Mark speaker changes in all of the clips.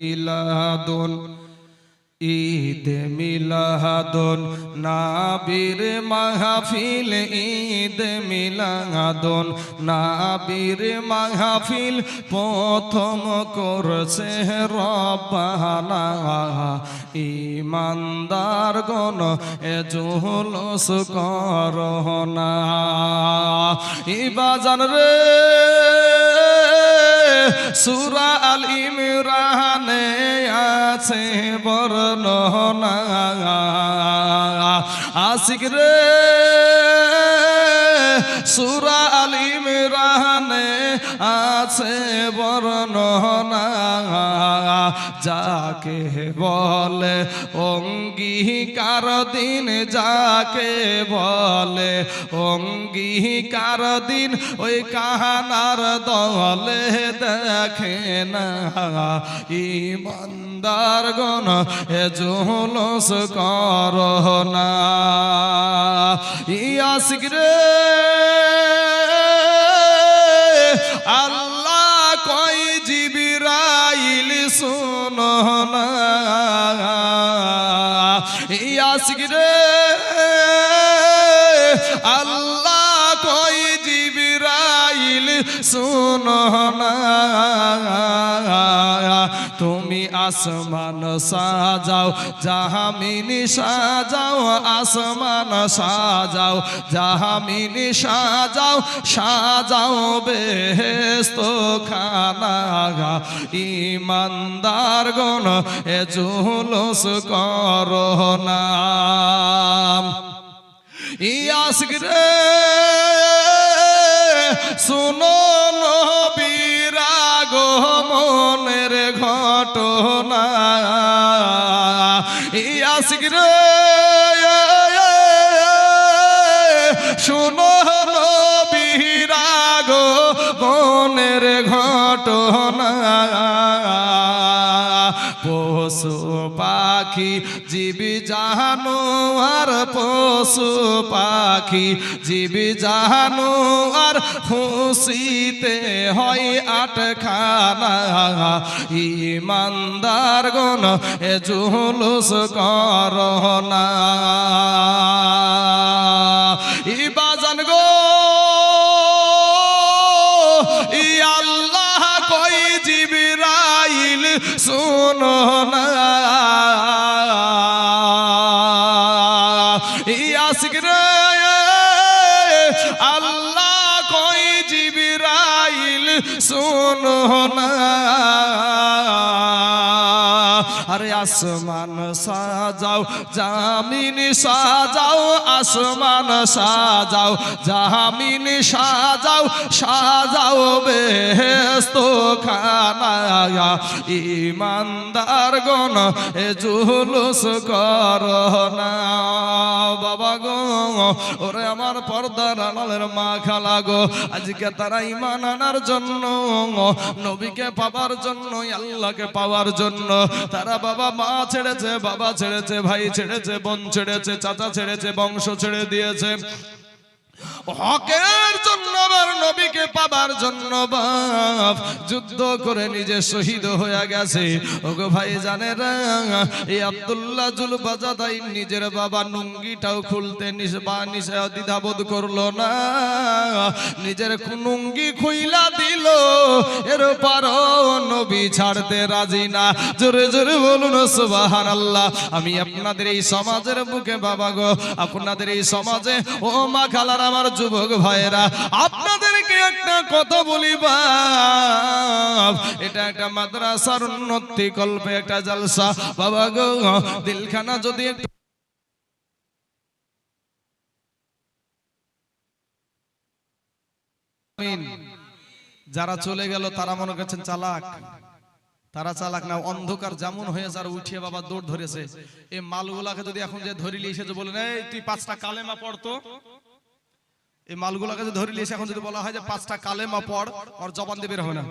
Speaker 1: মিলাদুন, ঈদ মিলাদুন, নাবির মাহফিল, ঈদ মিলাদুন, নাবির মাহফিল প্রথম করছে রব্বানা। ইমানদার গণ এ জুলুস করোনা ইবাজান রে! সুরা আল ইমরানে আছে বর্ণনা আশিক রে সুরা আল ইমরানে আছে বর্ণনা যাকে বলে, অঙ্গীকার দিন যাকে বলে, অঙ্গীকার দিন ওই কাহানার দলে দেখে না। ইমানদার গণ এ জুলুস কর না। ইয়াসিক রে, আল্লাহ ইয়াসিক রে আসমান সাজাও, জাহামিনি সাজাও, আসমান সাজাও, জাহামিনি সাজাও সাজাও বেহেস্ত খানা ইমানদার গণ এ জুলুস করো না। ইয়াসিক রে, শুনো ইয়াসিক রে শুনো বিরাগ মনের ঘটনা। পশু পাখি, জীবি জাহানো আর পশু পাখি, জীবি জাহানো আর খুশিতে হয় আটখানা। ইমানদার গণ এ জুলুস করনা ইবাজান গো, ই আল্লাহ কই জিবরাইল, শুনো না। না। আসমান সাজাও, জামিন সাজাও, আসমান সাজাও, জামিন সাজাও সাজাও বেহেস্ত খানা ইমানদার গণ, এ জুলুস কর না। বাবা গো, ওরে আমার পর্দার আড়ালের মা খালা গো, আজকে তারা ইমান আনার জন্য, নবীকে পাবার জন্য, আল্লাহকে পাওয়ার জন্য, তারা বাবা মা ছেড়েছে বাবা ছেড়েছে ভাই ছেড়েছে বোন ছেড়েছে চাচা ছেড়েছে বংশ ছেড়ে দিয়েছে। হকের জন্য নবীকে পাবার জন্য বাপ। যুদ্ধ করে নিজে শহীদ হয়ে গেছে। ওগো ভাই জানে এই আব্দুল্লাহ জুল বাজাদাই নিজের বাবা নুঙ্গিটাও খুলতে দ্বিধাবোধ করল না। নিজের নুঙ্গি খুইলা দিল, এর পারও নবী ছাড়তে রাজি না। জোরে জোরে বলুন সুবাহান আল্লাহ আমি আপনাদের এই সমাজের বুকে বাবা গো, আপনাদের এই সমাজে ও মা খালার আমার যুবক ভাইয়েরা, আপনাদেরকে একটা কথা বলি এটা একটা মাদ্রাসার উন্নতি কল্পে, একটা জলসা। বাবা গো, দিলখানা যদি একটু যারা চলে গেল, তারা মনে করছেন চালাক। তারা চালাক না, অন্ধকার যেমন হয়ে যার উঠিয়ে বাবা দৌড় ধরেছে। এই মালগুলাকে যদি এখন যে ধরিলি এসে যে বলেন এই, তুই পাঁচটা কালেমা পড়তো? এই মালগুলাকে যে ধরিলি এসে এখন যদি বলা হয় যে পাঁচটা কালেমা পড়, ওর জবান দিয়ে হবে না।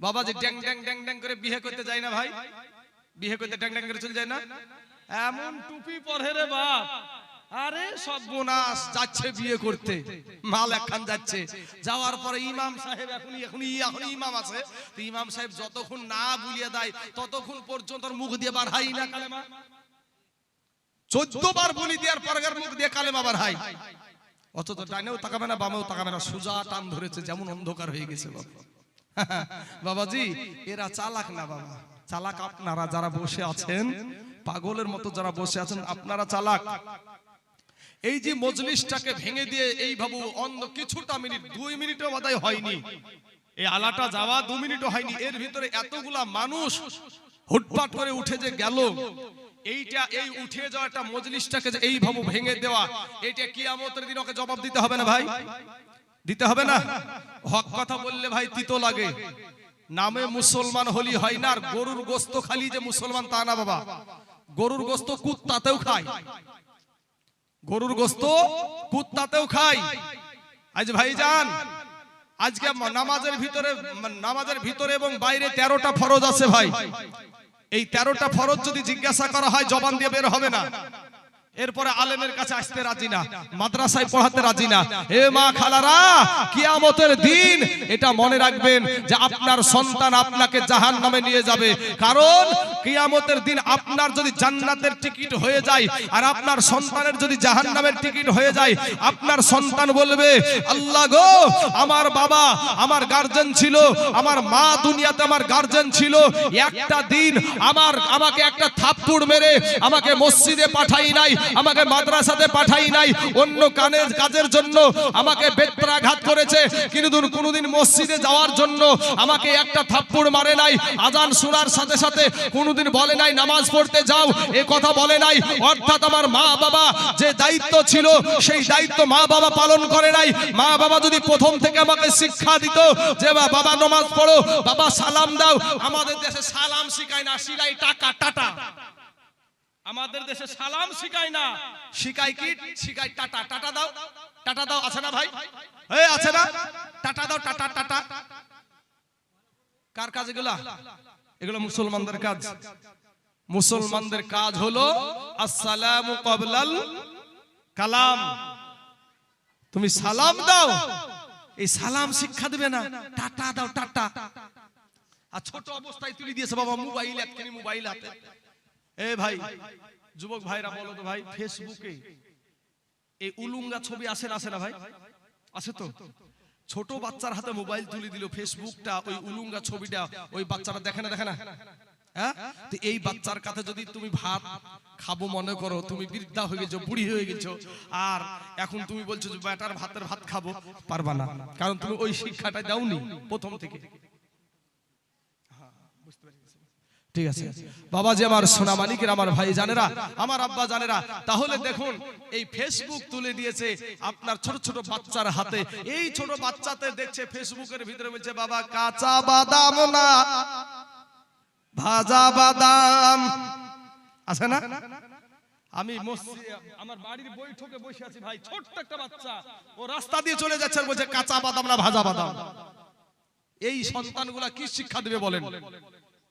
Speaker 1: বাবা যে ড্যাং ড্যাং ড্যাং ড্যাং করে বিয়ে করতে যায় না ভাই? বিয়ে করতে ড্যাং ড্যাং করে চলে যায় না? এমন টুপি পরে রে বাপ। আরে সব বোনাস যাচ্ছে বিয়ে করতে। মাল একখান যাচ্ছে। যাওয়ার পরে ইমাম সাহেব এখন এখনই এখন ইমাম আছে। তো ইমাম সাহেব যতক্ষণ না বুলিয়ে দেয়, ততক্ষণ পর্যন্ত মুখ দিয়ে বার হাই না কালেমা। চোদ্দ বার বলি দেওয়ার পরে মুখ দিয়ে কালেমা বার হাই অথচ ডাইনেও তাকাবে না, বামেও তাকাবে না। সুজা টান ধরেছে, যেমন অন্ধকার হয়ে গেছে বাবা। বাবাজি, এরা চালাক না বাবা। চালাক আপনারা যারা বসে আছেন, পাগলের মতো যারা বসে আছেন, আপনারা চালাক। এই যে মজলিসটাকে ভেঙে দিয়ে এই ভাবু অন্ধ কিছুটা মিনিট, দুই মিনিটও বোধহয় হয়নি। এই আলাটা যাওয়া দু মিনিটও হয়নি। এর ভিতরে এতগুলা মানুষ হুটপাট করে উঠে যে গেল। এইটা এই উঠে যাওয়া একটা মজলিসটাকে যে এই ভাবু ভেঙে দেওয়া, এটা কিয়ামতের দিন ওকে জবাব দিতে হবে না ভাই? দিতে হবে না? হক কথা বললে ভাই তিতো লাগে। নামে মুসলমান হলি হয় না, আর গরুর গোস্ত খালি যে মুসলমান তা না বাবা। গরুর গোস্ত কুত্তাতেও খায়। গরুর গোস্ত কুত্তাতেও খাই আজ ভাই যান আজকে নামাজের ভিতরে নামাজের ভিতরে এবং বাইরে তেরোটা ফরজ আছে ভাই। এই তেরোটা ফরজ যদি জিজ্ঞাসা করা হয় জবান দিয়ে বের হবে না। এরপরে আলেমের কাছে আসতে রাজি না, মাদ্রাসায় পড়াতে রাজি না। এ মা খালারা, কিয়ামতের দিন এটা মনে রাখবেন যে আপনার সন্তান আপনাকে জাহান নামে নিয়ে যাবে। কারণ কিয়ামতের দিন আপনার যদি জান্নাতের টিকিট হয়ে যায় আর আপনার সন্তানের যদি জাহান নামের টিকিট হয়ে যায়, আপনার সন্তান বলবে, আল্লাহ গো, আমার বাবা আমার গার্জেন ছিল, আমার মা দুনিয়াতে আমার গার্জেন ছিল। একটা দিন আমার, আমাকে একটা থাপ্পড় মেরে আমাকে মসজিদে পাঠাই নাই আমাকে মাদ্রাসাতে পাঠাই নাই, অন্য কানের কাজের জন্য আমাকে বেত্রাঘাত করেছে। কিন্তু কোনোদিন মসজিদে যাওয়ার জন্য আমাকে একটা থাপ্পড় মারে নাই, আজান শোনার সাথে সাথে কোনোদিন বলে নাই, নামাজ পড়তে যাও, এ কথা বলে নাই। অর্থাৎ আমার মা বাবা যে দায়িত্ব ছিল, সেই দায়িত্ব মা বাবা পালন করে নাই। মা বাবা যদি প্রথম থেকে আমাকে শিক্ষা দিত যে বাবা, নামাজ পড়ো, বাবা, সালাম দাও। আমাদের দেশে সালাম শিখায় না শিলাই টাকা, টাটা। আমাদের দেশে সালাম শিখায় না। শিখায় কি? শিখায় টাটা। টাটা দাও। টাটা দাও আছে না ভাই? এই আছে না? টাটা দাও টাটা টাটা। কার কাজ এগুলা? এগুলো মুসলমানদের কাজ। মুসলমানদের কাজ হলো আসসালামু কবলাল কালাম। তুমি সালাম দাও। এই সালাম শিক্ষা দেবে না। টাটা দাও টাটা। আর ছোট অবস্থায় তুলে দিয়েছে বাবা মোবাইল একখানি মোবাইল হাতে। এ ভাই, যুবক ভাইরা বলো তো ভাই, ফেসবুকে এই উলুঙ্গা ছবি আসে না আসে না ভাই? আছে তো? ছোট বাচ্চার হাতে মোবাইল তুলে দিল ফেসবুকটা, ওই উলুঙ্গা ছবিটা, ওই বাচ্চাটা দেখে না দেখে না? হ্যাঁ? তো এই বাচ্চার কাছে যদি তুমি ভাত খাব মনে করো, তুমি বৃদ্ধা হয়ে গেছো, বুড়ি হয়ে গেছো, আর এখন তুমি বলছো যে ব্যাটার ভাতের ভাত খাব। পারবা না, কারণ তুমি ওই শিক্ষাটা দাওনি প্রথম থেকে। ঠিক আছে? বাবাজি আমার সোনা মালিকের আমার ভাই জানেরা আমার আব্বা জানেরা তাহলে দেখুন, এই ফেসবুক তুলে দিয়েছে আপনার ছোট ছোট বাচ্চার হাতে। এই ছোট বাচ্চাতে দেখছে ফেসবুকের ভিতরে বলছে, বাবা, কাঁচা বাদাম না, ভাজা বাদাম। আছে না? আমি আমার বাড়ির বৈঠকে বসে আছি ভাই, ছোট্ট একটা বাচ্চা। ও রাস্তা দিয়ে চলে যাচ্ছে, বলছে, কাঁচা বাদাম না, ভাজা বাদাম। এই সন্তানগুলা কি শিক্ষা দেবে বলেন?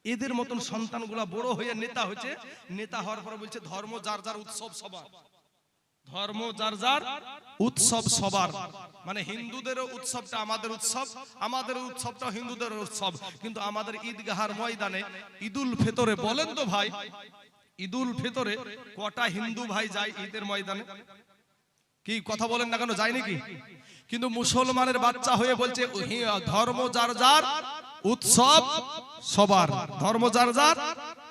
Speaker 1: এদের মতন সন্তানগুলা বড় হয়ে নেতা হয়েছে। নেতা হওয়ার পরে বলছে ধর্ম যার যার উৎসব সবার। ধর্ম যার যার উৎসব সবার। মানে হিন্দুদেরও উৎসবটা আমাদের উৎসব আমাদের উৎসবটা হিন্দুদের উৎসব। কিন্তু আমাদের ঈদগাহার ময়দানে ঈদুল ফেতরে বলেন তো ভাই ঈদুল ফেতরে কটা হিন্দু ভাই যায় ঈদের ময়দানে? কি কথা বলেন না কেন যায় নাকি কিন্তু মুসলমানের বাচ্চা হয়ে বলছে ধর্ম যার যার উৎসব সবার, ধর্ম যার যার,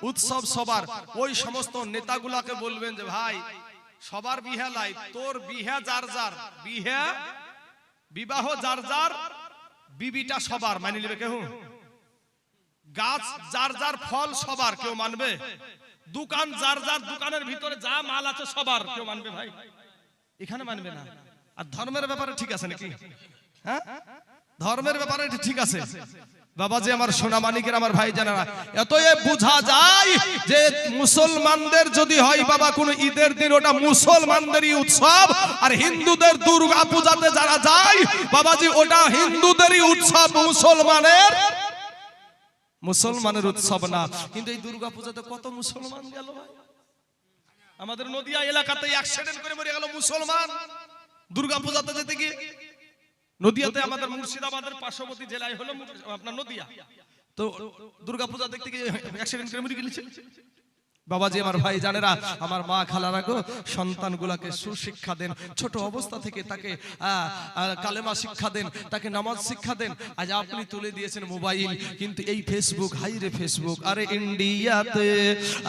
Speaker 1: উৎসব সবার। ওই সমস্ত নেতাগুলাকে বলবেন যে, ভাই, সবার বিহা লাই, তোর বিহা যার যার, বিহা বিবাহ যার যার, বিবিটা সবার। মানি নেবে কেউ? গাছ যার যার, ফল সবার, কেউ মানবে? দোকান যার যার, দোকানের ভিতরে যা মাল আছে সবার, কেউ মানবে ভাই? এখানে মানবে না। আর ধর্মের ব্যাপারে ঠিক আছে নাকি? হ্যাঁ? ধর্মের ব্যাপারে ঠিক আছে। বাবাজি, আমার সোনা মানিকের আমার ভাই জানারা এত এ বোঝা যায় যে মুসলমানদের যদি হয় বাবা, কোন ঈদের দিন ওটা মুসলমানদেরই উৎসব, আর হিন্দুদের দুর্গা পূজাতে যারা যায়, বাবাজি, ওটা হিন্দুদেরই উৎসব, মুসলমানের মুসলমানের উৎসব না। কিন্তু এই দুর্গা পূজাতে কত মুসলমান গেল আমাদের নদিয়া এলাকাতে অ্যাক্সিডেন্ট করে মরে গেল মুসলমান। দুর্গা পূজাতে যেতে গিয়ে নদিয়াতে আমাদের মুর্শিদাবাদের পার্শ্ববর্তী জেলায় হলো আপনার নদিয়া। তো দুর্গাপূজা দেখতে গিয়ে অ্যাক্সিডেন্ট করে মরে গেছে বাবাজি আমার ভাই জানেরা আমার মা খালারা গো সন্তানগুলাকে সুশিক্ষা দেন ছোট অবস্থা থেকে তাকে কালেমা শিক্ষা দেন তাকে নামাজ শিক্ষা দেন। আজ আপনি তুলে দিয়েছেন মোবাইল কিন্তু এই ফেসবুক হাই রে ফেসবুক আরে ইন্ডিয়াতে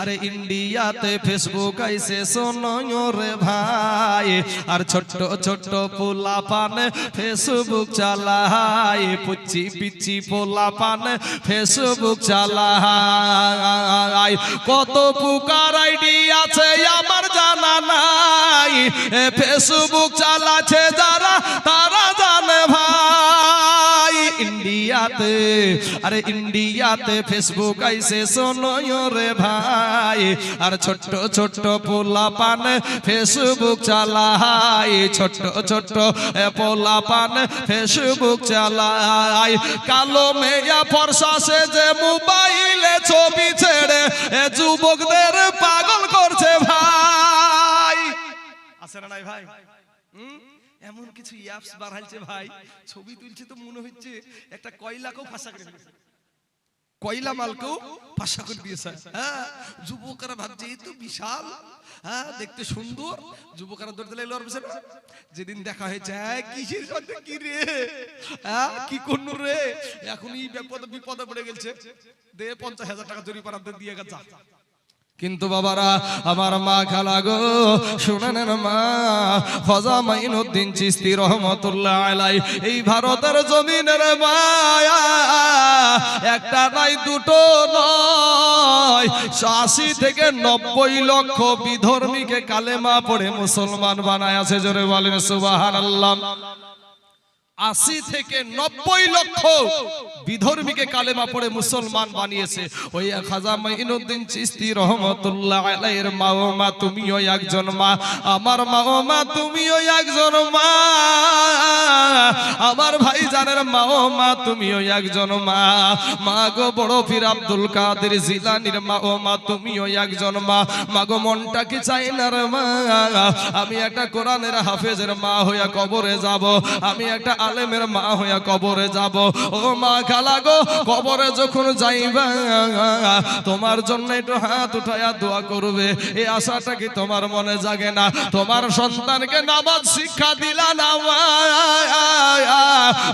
Speaker 1: আরে ইন্ডিয়াতে ফেসবুক আইসে শোনো রে ভাই। আর ছোট্ট ছোট্ট পোলা পান ফেসবুক চালায় পুচি পিচি পোলা পান ফেসবুক চালায়। কত পুকার আইডি আছে আমার জানা নাই। ফেসবুক চালাচ্ছে যারা তারা ইন্ডিয়াতে, আরে ইন্ডিয়াতে ফেসবুক আইসে শোনো রে ভাই। আর ছোট্ট ছোট্ট পোলা পান ফেসবুক চালায়। ছোট্ট ছোট্ট পোলা পান ফেসবুক চালায়। কালো মেয়া ফর্সা সে যে মোবাইলে ছবি ছেড়ে যুবকদের পাগল করছে ভাই। আছে না ভাই? হুম? এমন কিছু অ্যাপস বাড়াইছে ভাই। ছবি তুলছে তো মনে হচ্ছে একটা কয়লাকেও ফাঁসা করে কয়লা মালকেও ফাঁসা করে দিয়েছে। হ্যাঁ যুবকরা ভাবছে, এই তো বিশাল। হ্যাঁ দেখতে সুন্দর। যুবকরা ধরতে লাগল ওর পিছনে। যেদিন দেখা হয়েছে হ্যাঁ কিসের সাথে কি রে? হ্যাঁ কি করনু রে? এখন এই বিপদে বিপদে পড়ে গেছে দে পঞ্চাশ হাজার টাকা জরিমানা দে, দিয়ে গেছে কিন্তু বাবারা, আমার মা খালা গো, শুনেন মা, খজা মাইনুদ্দিন চিস্তি রহমতুল্লাহ আলাই, এই ভারতের জমিনের মায়া একটা নাই, দুটো নয়। আশি থেকে নব্বই লক্ষ বিধর্মীকে কালেমা পড়ে মুসলমান বানায় আছে, জোরে বলেন সুবাহান আল্লাহ আশি থেকে নব্বই লক্ষ বিধর্মীকে কালেমা পড়ে মুসলমান বানিয়েছে। ওই খাজা মাইনুদ্দিন চিস্তি রহমতুল্লাহ আলাইয়ের ও মা তুমিও একজন মা। আমার মা ও মা তুমিও একজন মা। আমার ভাই জানের মা ও মা তুমিও একজন মা। মা গো, বড় পীর আব্দুল কাদের জিলানির মা ও মা তুমিও একজন মা। মা গো, মনটা কি চাই না রে মা? আমি একটা কোরআনের হাফেজের মা হইয়া কবরে যাব। আমি একটা আলেমের মা হইয়া কবরে যাব। ও মা খালা গো, কবরে যখন যাইবা, তোমার জন্য একটু হাত উঠাইয়া দোয়া করবে। এই আশাটা কি তোমার মনে জাগে না? তোমার সন্তানকে নামাজ শিক্ষা দিলা না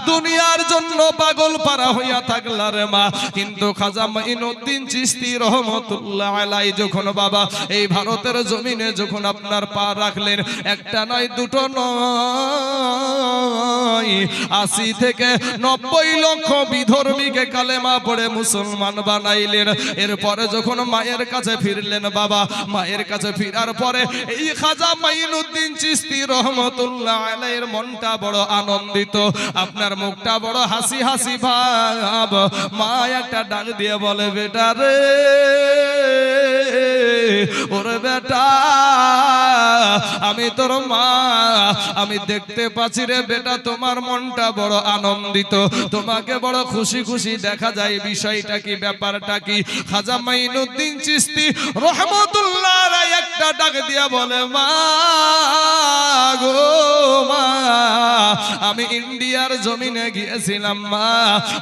Speaker 1: দুনিয়ার জন্য পাগল পারা হইয়া থাকলা রে মা। কিন্তু খাজা মাইনুদ্দিন চিস্তি রহমতুল্লাহ আলাই যখন বাবা, এই ভারতের জমিনে যখন আপনার পা রাখলেন, একটা নয়, দুটো নয় আশি থেকে নব্বই লক্ষ বিধর্মীকে কালেমা পড়ে মুসলমান বানাইলেন। এরপরে যখন মায়ের কাছে ফিরলেন বাবা, মায়ের কাছে ফিরার পরে এই খাজা মাইনুদ্দিন চিস্তি রহমতুল্লাহ আলাইয়ের মনটা বড় আনন্দিত। আপনার মুখটা বড় হাসি হাসি ভাব। মা একটা ডাক দিয়ে বলে, বেটা রে ওরে বেটা, আমি তোর মা, আমি দেখতে পাচ্ছি রে বেটা, তোমার মনটা বড় আনন্দিত। তোমাকে বড় খুশি খুশি দেখা যায়, বিষয়টা কি, ব্যাপারটা কি? খাজা মাইনুদ্দিন চিস্তি রহমতুল্লাহ একটা ডাক দিয়া বলে, মা গো, মা, আমি ইন্ডিয়ার জমিনে গিয়েছিলাম, মা।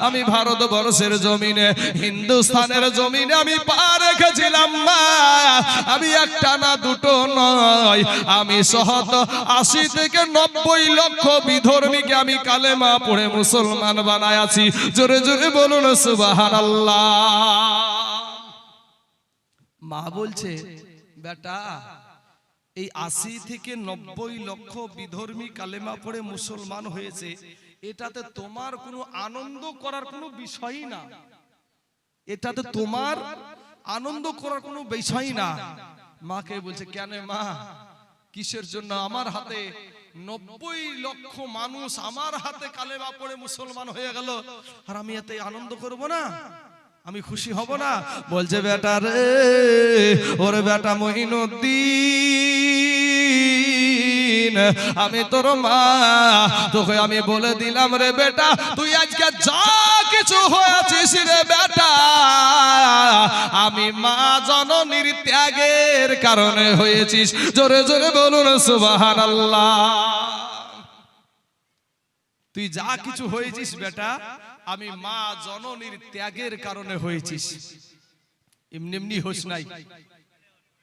Speaker 1: আমি ভারতবর্ষের জমিনে হিন্দুস্তানের জমিনে আমি পা রেখেছিলাম, মা। আমি একটা না দুটো নয়। আমি সহত আশি থেকে নব্বই লক্ষ বিধর্মীকে আমি কালেমা পড়ে মুসলমান বানায় আছি। জোরে জোরে বলুন সুবাহান মা বলছে, বেটা, এই আশি থেকে নব্বই লক্ষ বিধর্মী কালেমা পড়ে মুসলমান হয়েছে। এটাতে তোমার কোনো আনন্দ করার কোনো বিষয়ই না। এটাতে তোমার আনন্দ করার কোনো বিষয় না। মাকে বলছে, কেন মা? কিসের জন্য? আমার হাতে নব্বই লক্ষ মানুষ আমার হাতে কালেমা পড়ে মুসলমান হয়ে গেল। আর আমি এতে আনন্দ করব না? আমি খুশি হব না? বলছে, বেটা রে, ওরে বেটা মহিনুদ্দিন, আমি তোর মা। তোকে আমি বলে দিলাম রে বেটা, তুই আজকে যা কিছু হয়েছিস রে বেটা? আমি মা জননীর ত্যাগের কারণে হয়েছিস। জোরে জোরে বলুন সুবাহান তুই যা কিছু হয়েছিস বেটা, আমি মা জননীর ত্যাগের কারণে হয়েছিস। এমনি এমনি হোস নাই।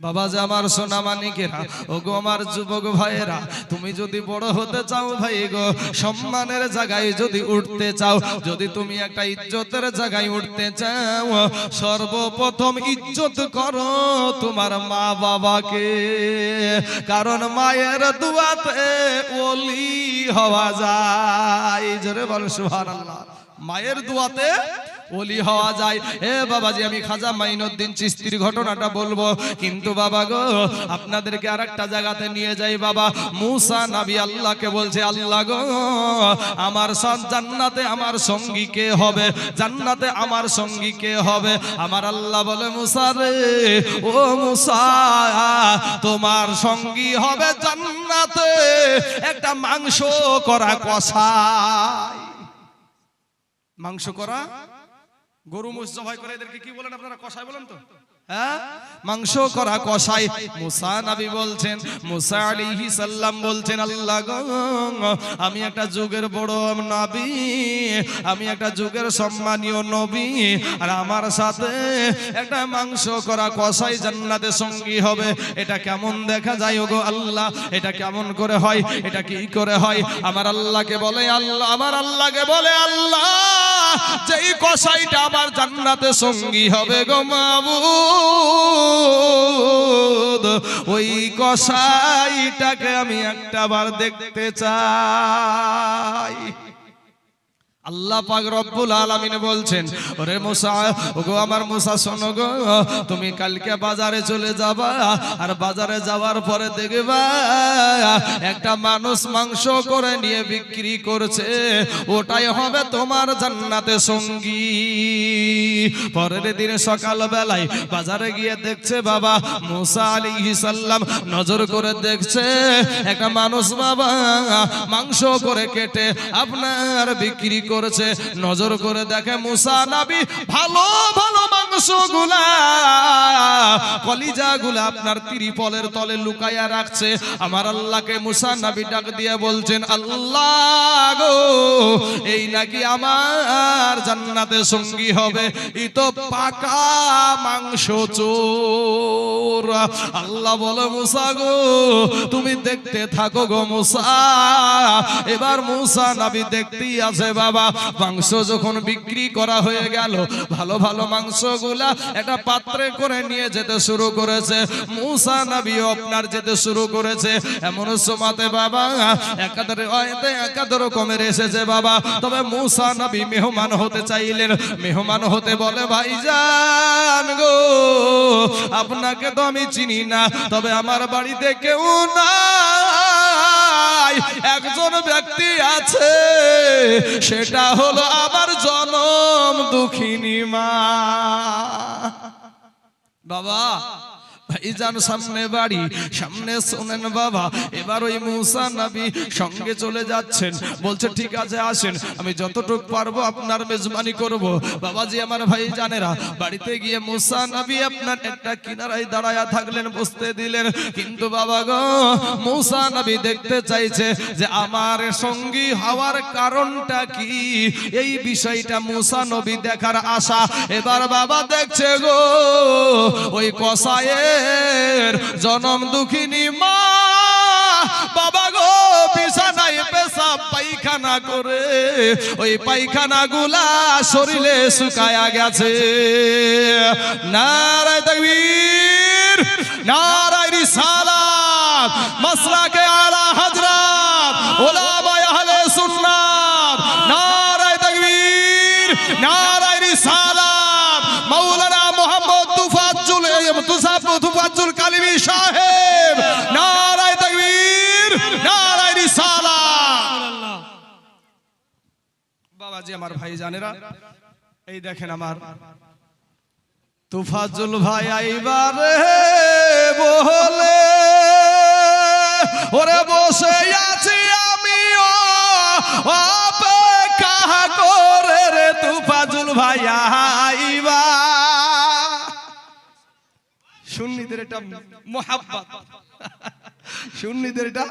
Speaker 1: বাবা যে আমার সোনা মানিকেরা ও গো আমার যুবক ভাইয়েরা, তুমি যদি বড় হতে চাও ভাই গো, সম্মানের জায়গায় যদি উঠতে চাও, যদি তুমি একটা ইজ্জতের জায়গায় উঠতে চাও, সর্বপ্রথম ইজ্জত করো তোমার মা বাবাকে। কারণ মায়ের দুয়াতে ওলি হওয়া যায়। জোরে বল, সুবহানাল্লাহ। মায়ের দুয়াতে ওলি হওয়া যায়। এ বাবাজি, আমি খাজা মাইনুদ্দিন চিস্তির ঘটনাটা বলব। কিন্তু বাবা গো, আপনাদেরকে আর একটা জায়গাতে নিয়ে যাই বাবা। মুসা নাবি আল্লাহকে বলছে, আল্লাহ গো, আমার সন জান্নাতে আমার সঙ্গী কে হবে? জান্নাতে আমার সঙ্গী কে হবে? আমার আল্লাহ বলে, মুসা রে, ও মুসা, তোমার সঙ্গী হবে জান্নাতে একটা মাংস করা কষাই মাংস করা? গরু মোষ জবাই করে এদেরকে কি বলেন আপনারা? কষাই বলেন তো। হ্যাঁ? মাংস করা কষাই মুসা নবী বলছেন, মুসা আলাইহি সাল্লাম বলছেন, আল্লাহ আমি একটা যুগের বড় নবী, আমি একটা যুগের সম্মানীয় নবী, আর আমার সাথে একটা মাংস করা কষাই জান্নাতে সঙ্গী হবে। এটা কেমন দেখা যায় ওগো আল্লাহ? এটা কেমন করে হয়? এটা কি করে হয়? আমার আল্লাহকে বলে আল্লাহ, আমার আল্লাহকে বলে আল্লাহ। যেই কসাইটা আমার জান্নাতে সঙ্গী হবে গো মাবুদ, ওই কসাইটাকে আমি একটা বার দেখতে চাই। আল্লাহ পাক রব্বুল আলামিন বলছেন, ওরে মুসা, ওগো আমার মুসা, শোনো গো, তুমি কালকে বাজারে চলে যাবা, আর বাজারে যাওয়ার পরে দেখবা, একটা মানুষ মাংস করে নিয়ে বিক্রি করছে, ওটাই হবে তোমার জান্নাতে সঙ্গী। পরের দিনে সকাল বেলায় বাজারে গিয়ে দেখছে, বাবা, মুসা আলাইহিস সালাম নজর করে দেখছে, একটা মানুষ বাবা মাংস করে কেটে আপনার বিক্রি করেছে নজর করে দেখে মুসা নাবি ভালো ভালো মাংস গুলা কলিজা গুলা আপনার ত্রিপলের তলে লুকাইয়া রাখছে। আমার আল্লাহকে মুসা নাবি ডাক দিয়ে বলছেন, আল্লাহ গো, এই নাকি আমার জান্নাতে সঙ্গী হবে? ই তো পাকা মাংস চোর। আল্লাহ বলে, মুসা গো, তুমি দেখতে থাকো গো মুসা। এবার মুসা নাবি দেখতেই আছে, বাবা। মাংস যখন বিক্রি করা হয়ে গেল, ভালো ভালো মাংসগুলা একটা পাত্রে করে নিয়ে যেতে শুরু করেছে। মুসা নাবিও আপনার যেতে শুরু করেছে। এমন সময়তে বাবা একাধারে একাধ রকমের এসেছে বাবা। তবে মুসা নাবি মেহমান হতে চাইলেন। মেহমান হতে বলে ভাইজান গো, আপনাকে তো আমি চিনি না। তবে আমার বাড়িতে কেউ নাই। একজন ব্যক্তি আছে, সেটা হলো আমার জনম দুঃখিনী মা। বাবা ভাইজান সামনে বাড়ি, সামনে শোনেন বাবা। এবার ওই মুসা নবী সঙ্গে চলে যাচ্ছেন। বলছে, ঠিক আছে, আসেন। আমি যতটুক পারব আপনার মেজবানি করব। বাবাজি আমার ভাই জানেরা, বাড়িতে গিয়ে মুসা নবী আপনার একটা কিনারায় দাঁড়ায়া থাকলেন, বসতে দিলেন। কিন্তু বাবা গো, মুসা নবী দেখতে চাইছে যে, আমার সঙ্গী হওয়ার কারণটা কি? এই বিষয়টা মুসা নবী দেখার আশা। এবার বাবা দেখছে গো, ওই জনম দুঃখিনী মা। বাবা গো বিছানায় পেশাব পায়খানা করে। ওই পায়খানা গুলা শরীরে শুকায়া গেছে। নারায় তাকবীর, নারায় রিসালাত মাসলাকে আলা নারায় তাকবীর, নারায় বাবাজি আমার ভাই জানেরা? এই দেখেন আমার। তুফাজুল ভাই আইবারে বলে, ওরে বসে আছি আমি অপেক্ষা সুন্নিদের এটা মোহাব্বত। সুন্নিদের এটা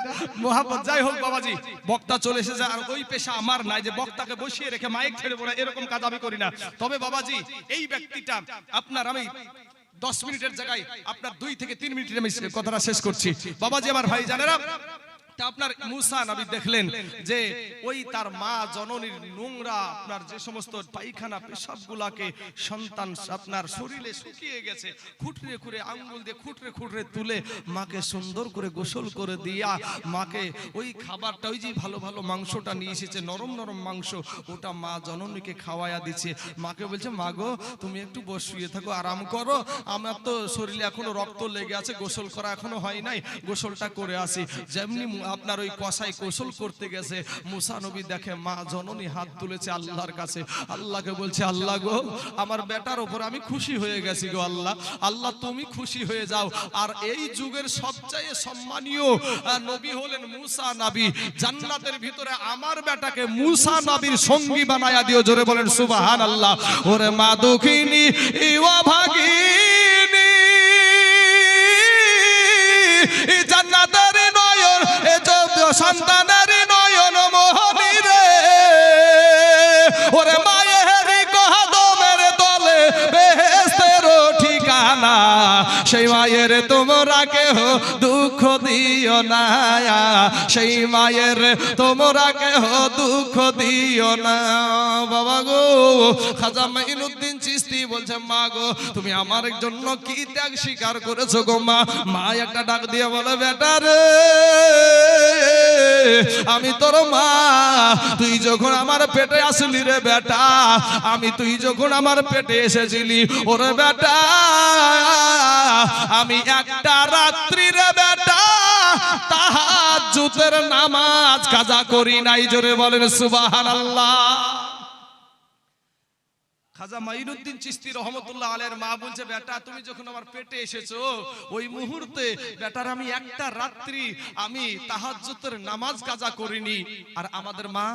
Speaker 1: মোহাব্বত। যাই হোক বাবাজি, বক্তা চলে এসেছে। আর ওই পেশা আমার নাই যে বক্তাকে বসিয়ে রেখে মাইক ছেড়ে পড়ে, এরকম কাজ আমি করি না। তবে বাবাজি, এই ব্যক্তিটা আপনার আমি দশ মিনিটের জায়গায়, আপনার দুই থেকে তিন মিনিটের আমি কথাটা শেষ করছি। বাবাজি, আমার ভাই জানেরা তা আপনার মুসা নবী দেখলেন যে ওই তার মা জননীর নোংরা আপনার যে সমস্ত পায়খানা পেশাব গুলাকে সন্তান আপনার শরীরে শুকিয়ে গেছে, খুঁটরে খুঁড়ে আঙ্গুল দিয়ে খুঁটরে খুঁটরে তুলে মাকে সুন্দর করে গোসল করে দিয়া মাকে ওই খাবারটা, ওই যে ভালো ভালো মাংসটা নিয়ে এসেছে, নরম নরম মাংস, ওটা মা জননীকে খাওয়ায়া দিচ্ছে মাকে বলছে, মা গো, তুমি একটু বসিয়ে থাকো, আরাম করো। আমার তো শরীরে এখনও রক্ত লেগে আছে, গোসল করা এখনও হয় নাই, গোসলটা করে আসি। যেমনি আপনার ওই কষাই গোসল করতে গেছে। মুসা নবী দেখে মা জননী হাত তুলেছে আল্লাহর কাছে। আল্লাহকে বলছে, আল্লাহ গো, আমার বেটার ওপর আমি খুশি হয়ে গেছি গো আল্লাহ। আল্লাহ, তুমি খুশি হয়ে যাও। আর এই যুগের সবচেয়ে সম্মানীয় নবী হলেন মুসা নবী। জান্নাতের ভিতরে আমার বেটাকে মুসা নবীর সঙ্গী বানায়া দিও। জোরে বলেন সুবাহান আল্লাহ ওরে মা দুঃখিনী, ইওয়া ভাগিনী। জান্নাতের নয়ন এ চোদ্দ সন্তানের নয়ন মোহনী রে। ওরে মায়ের কদমের তলে ঠিকানা। সেই মায়ের তোমরা কেহ দুঃখ দিও না, সেই মায়ের তোমরা কেহ দুঃখ দিও না। বাবা গো, খাজা মাইনুদ্দিন চিস্তি বলছে, মা গো, তুমি আমার জন্য কি ত্যাগ স্বীকার করেছ গো মা? মা একটা ডাক দিয়ে বলে, বেটা রে, আমি তোর মা। তুই যখন আমার পেটে আসলি রে বেটা, আমি তুই যখন আমার পেটে এসেছিলি, ওরে বেটা, আমি একটা রাত্রি রে বেটা তাহার জুতের নামাজ কাজা করি নাই, জোরে বলেন সুবাহান আল্লাহ তুমি যখন আমার পেটে এসেছ, ওই মুহূর্তে, বেটার আমি একটা রাত্রি আমি নামাজ কাজা করিনি। আর আমাদের মা,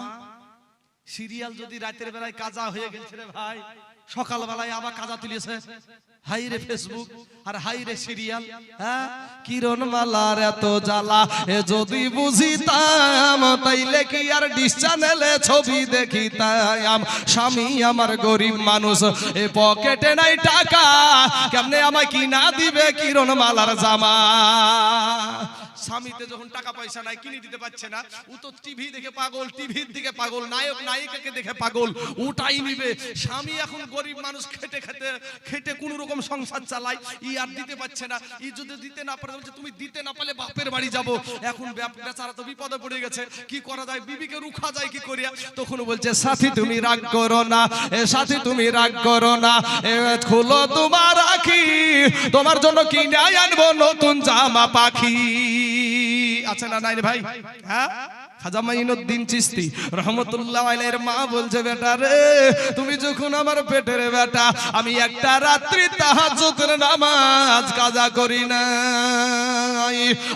Speaker 1: সিরিয়াল যদি রাতের বেলায় কাজা হয়ে গেছে রে ভাই সকাল বেলায় আবার কাজা তুলেছে হাই রে ফেসবুক আর হাই রে সিরিয়াল হ্যাঁ? কিরণ মালার এত জ্বালা, এ যদি বুঝিতাম, তাইলে কি আর ডিস চ্যানেলে ছবি দেখিতাম? স্বামী আমার গরিব মানুষ, এ পকেটে নাই টাকা, কেমনে আমায় কিনা দিবে কিরণ মালার জামা? স্বামীতে যখন টাকা পয়সা নাই, কিনে দিতে পারছে না, ও তো টিভি দেখে পাগল টিভির দিকে পাগল, নায়ক, নায়িকাকে দেখে পাগল ওটাই নিবে। স্বামী এখন গরিব মানুষ, খেটে খেতে, খেটে কোন রকম সংসার চালায়, ই আর দিতে পারছে না, ই যদি দিতে না পারে, বলছে, তুমি দিতে না পারলে বাপের বাড়ি যাব। এখন বেচারা তো বিপদে পড়ে গেছে, কি করা যায়? বিবিকে রুখা যায় কি করিয়া? তখন বলছে, সাথী, তুমি রাগ করো না, এ সাথী, তুমি রাগ করো না, এ খুলো তোমার রাখি তোমার জন্য কি কিনে আনব নতুন জামা পাখি। আছে না নাই রে ভাই? হ্যাঁ? খাজা মাইনুদ্দিন চিস্তি রহমতুল্লাহ আলাইহির মা বলছে, বেটা রে, তুমি যখন আমার পেটের বেটা, আমি একটা রাত্রি তাহাজ্জুদের নামাজ কাজা করি না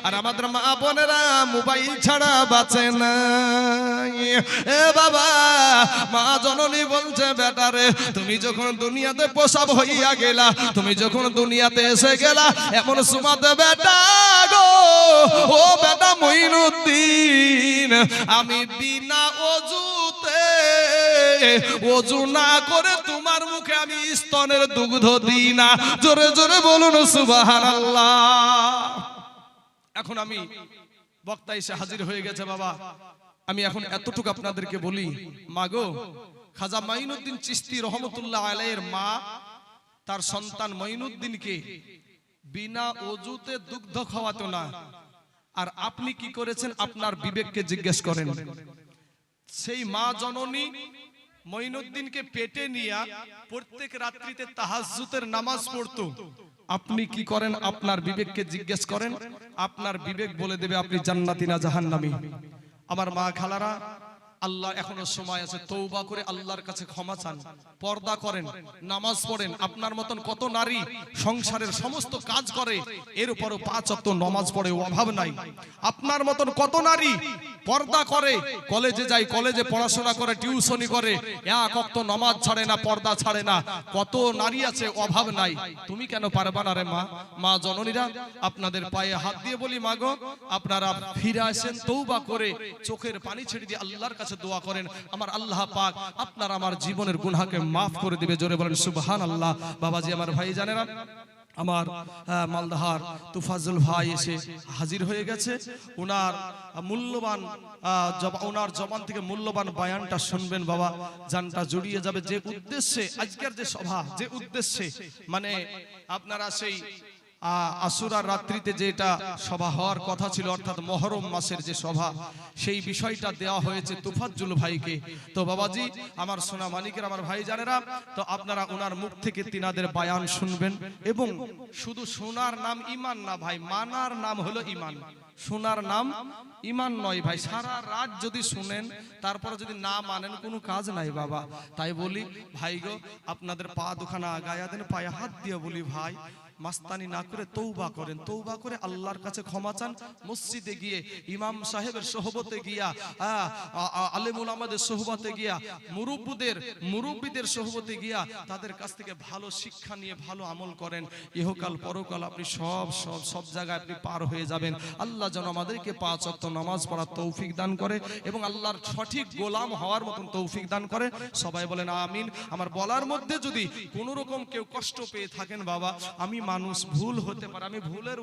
Speaker 1: আর আমাদের মা বোনেরা মোবাইল ছাড়া বাঁচে না এ বাবা, মা জননী বলছে, বেটা রে, তুমি যখন দুনিয়াতে প্রসব হইয়া গেলা, তুমি যখন দুনিয়াতে এসে গেলা, এমন সুমাতে বেটা গো, ও বেটা মইনুদ্দিন আমি বিনা অজুতে অজু না করে তোমার মুখে আমি স্তনের দুগ্ধ দিই না। জোরে জোরে বলুন, সুবহানাল্লাহ। এখন আমি বক্তা এসে হাজির হয়ে গেছে, বাবা। আমি এখন এতটুকু আপনাদেরকে বলি মাগো খাজা মাইনুদ্দিন চিস্তি রহমতুল্লাহ আলাইয়ের মা, তার সন্তান মাইনুদ্দিনকে বিনা অজুতে দুগ্ধ খাওয়াতো না। আর আপনি কি করেছেন? আপনার বিবেককে জিজ্ঞেস করেন। সেই মা জননী মঈনুদ্দিনকে পেটে নিয়া প্রত্যেক রাত্রিতে তাহাজ্জুতের নামাজ পড়তো। আপনি কি করেন? আপনার বিবেককে জিজ্ঞেস করেন। আপনার বিবেক বলে দেবে, আপনি জান্নাতি না জাহান্নামী? আমার মা খালারা আল্লাহ এখনও সময় আছে তৌবা করে আল্লাহর কাছে ক্ষমা চান। পর্দা করেন, নামাজ পড়েন, আপনার মতন কত নারী সংসারের সমস্ত কাজ করে, এর উপরও পাঁচ অক্ত নামাজ পড়ে অভাব নাই। আপনার মতন কত নারী পর্দা করে, কলেজে যায়, কলেজে পড়াশোনা করে টিউশনি করে, এক অক্ত নামাজ ছাড়ে না, পর্দা ছাড়ে না, কত নারী আছে, অভাব নাই। তুমি কেন পারবা না রে মা? মা জননীরা, আপনাদের পায়ে হাত দিয়ে বলি মাগো আপনারা ফিরে আসেন তৌবা করে চোখের পানি ছেড়ে দিয়ে আল্লাহর কাছে দোয়া করেন, আমার আল্লাহ পাক আপনার আমার জীবনের গুনাহকে মাফ করে দিবে। জোরে বলেন সুবহান আল্লাহ বাবাজি, আমার ভাই জানেরা, আমার মালদাহার তুফাজুল ভাই এসে হাজির হয়ে গেছে। ওনার মূল্যবান ওনার জবান থেকে মূল্যবান বায়ানটা শুনবেন, বাবা। জানটা জড়িয়ে যাবে। যে উদ্দেশ্যে, আজকের যে সভা, যে উদ্দেশ্যে মানে আপনারা সেই আসুরার রাত্রিতে যেটা সভা হওয়ার কথা ছিল, অর্থাৎ মহরম মাসের যে সভা, সেই বিষয়টা দেওয়া হয়েছে তুফাজ্জুল ভাইকে। তো বাবাজি, আমার সোনা মালিকের আমার ভাই জানেরা তো আপনারা ওনার মুখ থেকে তিনাদের বায়ান শুনবেন। এবং শুধু সোনার নাম ইমান না ভাই, মানার নাম হলো ইমান। সোনার নাম ইমান নয় ভাই, সারা রাত যদি শুনেন, তারপরে যদি না মানেন, কোনো কাজ নাই বাবা। তাই বলি, ভাই গো, আপনাদের পা দুখানা গায়া দেন, পায়ে হাত দিয়ে বলি, ভাই মাস্তানি না করে তৌবা করেন। তৌবা করে আল্লাহর কাছে ক্ষমা চান। মসজিদে গিয়ে, ইমাম সাহেবের সোহবতে গিয়া আলেমুল আমাদের সোহবতে গিয়া, মুরব্বুদের, মুরব্বীদের সোহবতে গিয়া তাদের কাছ থেকে ভালো শিক্ষা নিয়ে ভালো আমল করেন। ইহকাল, পরকাল আপনি সব সব সব জায়গায় আপনি পার হয়ে যাবেন। আল্লাহ যেন আমাদেরকে পাঁচ অক্ত নামাজ পড়ার তৌফিক দান করে এবং আল্লাহর সঠিক গোলাম হওয়ার মতন তৌফিক দান করে। সবাই বলেন, আমিন। আমার বলার মধ্যে যদি কোনো রকম কেউ কষ্ট পেয়ে থাকেন বাবা, আমি মানুষ ভুল হতে পারে আমি ভুলের